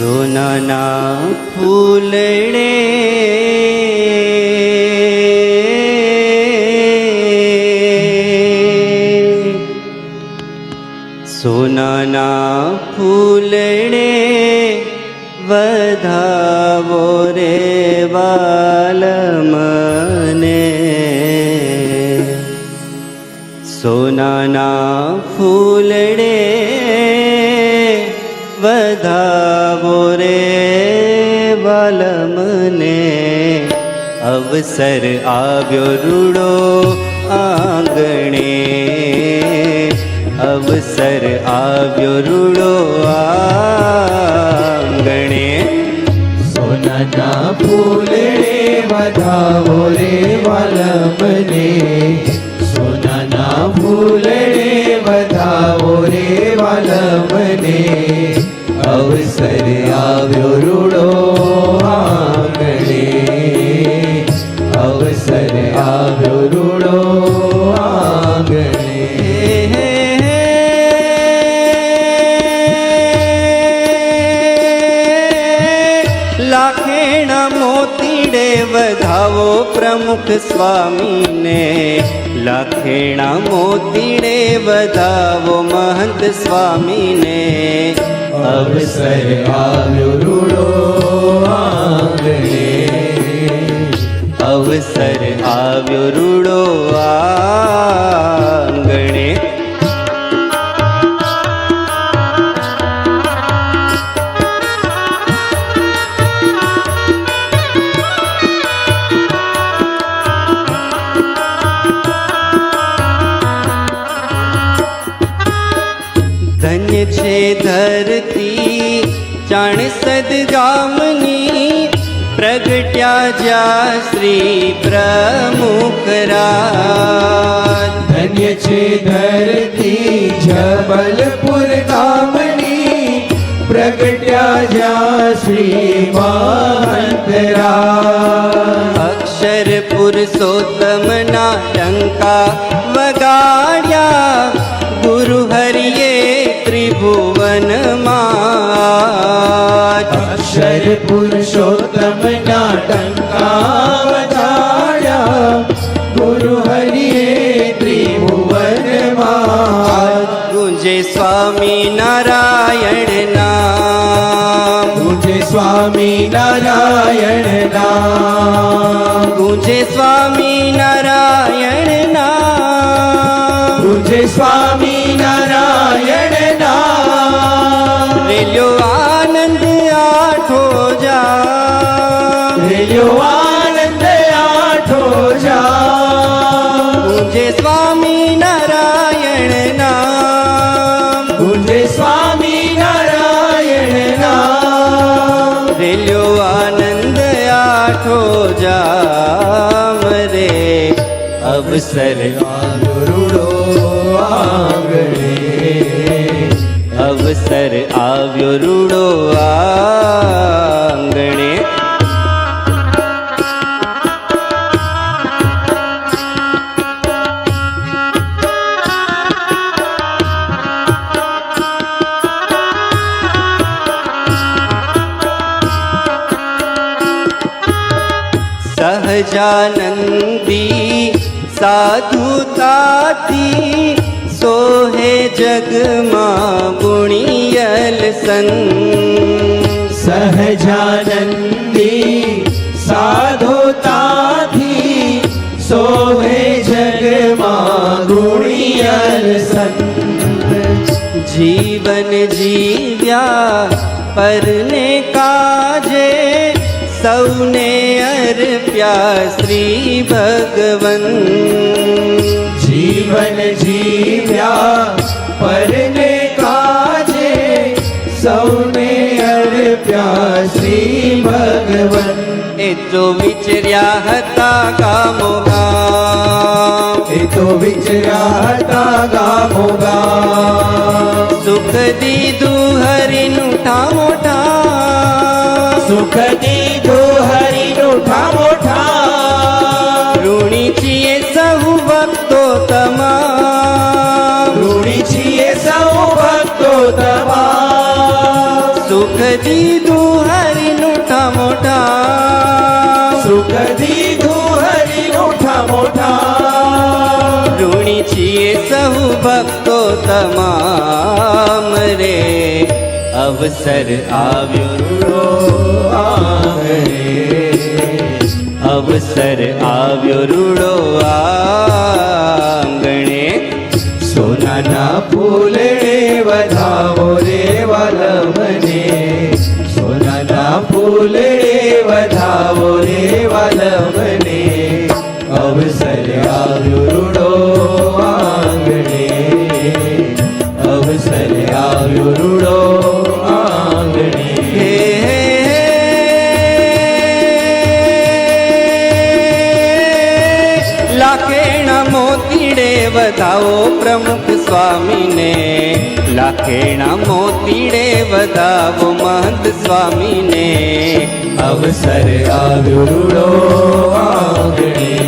સોનાના ફૂલડે સોનાના ફૂલડે વધાવો રે વાલમને સોનાના ફૂલડે વધાવો રે વાલમને અવસર આવ્યો રૂડો આંગણે અવસર આવ્યો રૂડો આંગણે સોનાના ફૂલે વધાવો રે વાલમને ફૂલે વધાવો રે વાલમને અવસર આવ્યો રૂડો વધાવો પ્રમુખ સ્વામીને, લાખેણા મોતીને વધાવો મહંત સ્વામીને. અવસર આવ્યો રૂડો અવસર આવ્યો રૂડો આંગણે ધરતી જાણ સદગામની પ્રગટ્યા જ્યાં શ્રી પ્રમુખરા ધન્ય છે ધરતી જબલપુર ગામની પ્રગટ્યા જ્યાં શ્રી મહંતરા અક્ષર પુરુષોત્તમના ટંકા ત્રિભુવનમાં અક્ષર પુરુષોત્તમ ના ટંકા વજાડ્યા ગુરુ હરિએ ત્રિભુવનમાં ગુંજે સ્વામી નારાયણ નામ ગુંજે સ્વામી નારાયણ નામ ગુંજે સ્વામી નારાયણ નામ ગુંજે સ્વામી રેલ્યો આનંદ આઠો જા ગુંજે સ્વામી નારાયણ નામ. પૂજે સ્વામી નારાયણ નામ. રેલ્યો આનંદ આઠો જામ રે. અવસર રૂડો આંગણે. અવસર આવ્યો રૂડો આંગણે સહજાનંદી સાધુતાથી સોહે જગમાં ગુણિયલ સન સહજાનંદી સાધુતાથી સોહે જગમાં ગુણિયલ સન જીવન જીવ્યા પરને કાજે સૌને અર્પ્યા શ્રી ભગવન. જીવન જીવ્યા પરને કાજે સૌને અર્પ્યા શ્રી ભગવન. એ તો વિચર્યા હતા ગામો ગામ એ તો વિચર્યા હતા ગામો ગામ સુખ દીધું હરિનું ઠામો ઠામ સુખ દીધું સુખ દીધું હરિનું ઠામોઠા સુખ દીધું હરિનું ઠામોઠા ઋણી છીએ સહુ ભક્તો તમામ રે. અવસર આવ્યો રૂડો અવસર આવ્યો રૂડો આંગણે. સોનાના ફૂલે અવસર આવ્યો આંગણે અવસર આવ્યો રૂડો આંગણે હે લાખેણા મોતીડે વધાવો પ્રમુખ સ્વામીને લાખેણા મોતીડે વધાવો મહંત સ્વામીને અવસર આવ્યો રૂડો આંગણે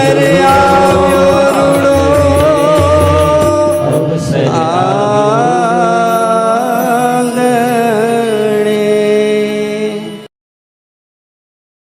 दरिया